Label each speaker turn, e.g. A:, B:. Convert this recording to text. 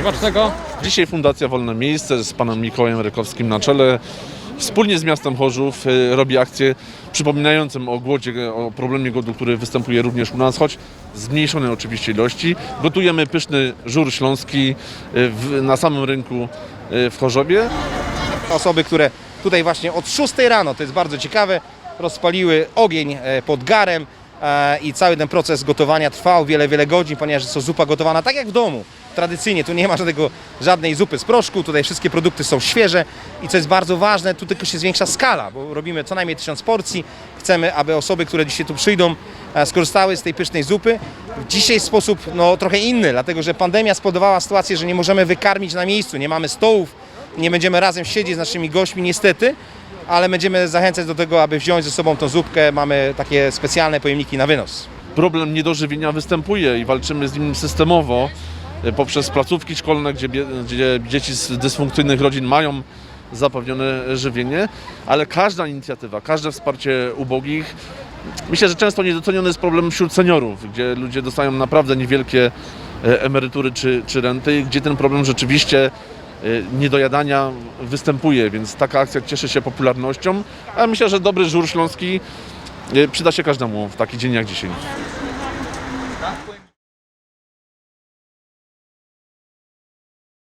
A: Smacznego.
B: Dzisiaj Fundacja Wolne Miejsce z panem Mikołajem Rykowskim na czele wspólnie z miastem Chorzów y, robi akcję przypominającą o głodzie, o problemie głodu, który występuje również u nas, choć w zmniejszonej oczywiście ilości. Gotujemy pyszny żur śląski y, w, na samym rynku y, w Chorzowie.
C: Osoby, które tutaj właśnie od 6 rano, to jest bardzo ciekawe, rozpaliły ogień e, pod garem e, i cały ten proces gotowania trwał wiele, wiele godzin, ponieważ jest to zupa gotowana tak jak w domu. Tradycyjnie, tu nie ma żadnego, żadnej zupy z proszku, tutaj wszystkie produkty są świeże i co jest bardzo ważne, tu tylko się zwiększa skala, bo robimy co najmniej tysiąc porcji. Chcemy, aby osoby, które dzisiaj tu przyjdą, e, skorzystały z tej pysznej zupy. Dzisiaj sposób no, trochę inny, dlatego że pandemia spowodowała sytuację, że nie możemy wykarmić na miejscu, nie mamy stołów, nie będziemy razem siedzieć z naszymi gośćmi niestety, ale będziemy zachęcać do tego, aby wziąć ze sobą tą zupkę. Mamy takie specjalne pojemniki na wynos.
B: Problem niedożywienia występuje i walczymy z nim systemowo poprzez placówki szkolne, gdzie, gdzie dzieci z dysfunkcyjnych rodzin mają zapewnione żywienie, ale każda inicjatywa, każde wsparcie ubogich, myślę, że często niedoceniony jest problem wśród seniorów, gdzie ludzie dostają naprawdę niewielkie e, emerytury czy, czy renty, gdzie ten problem rzeczywiście e, niedojadania występuje, więc taka akcja cieszy się popularnością, a myślę, że dobry żur śląski e, przyda się każdemu w taki dzień jak dzisiaj.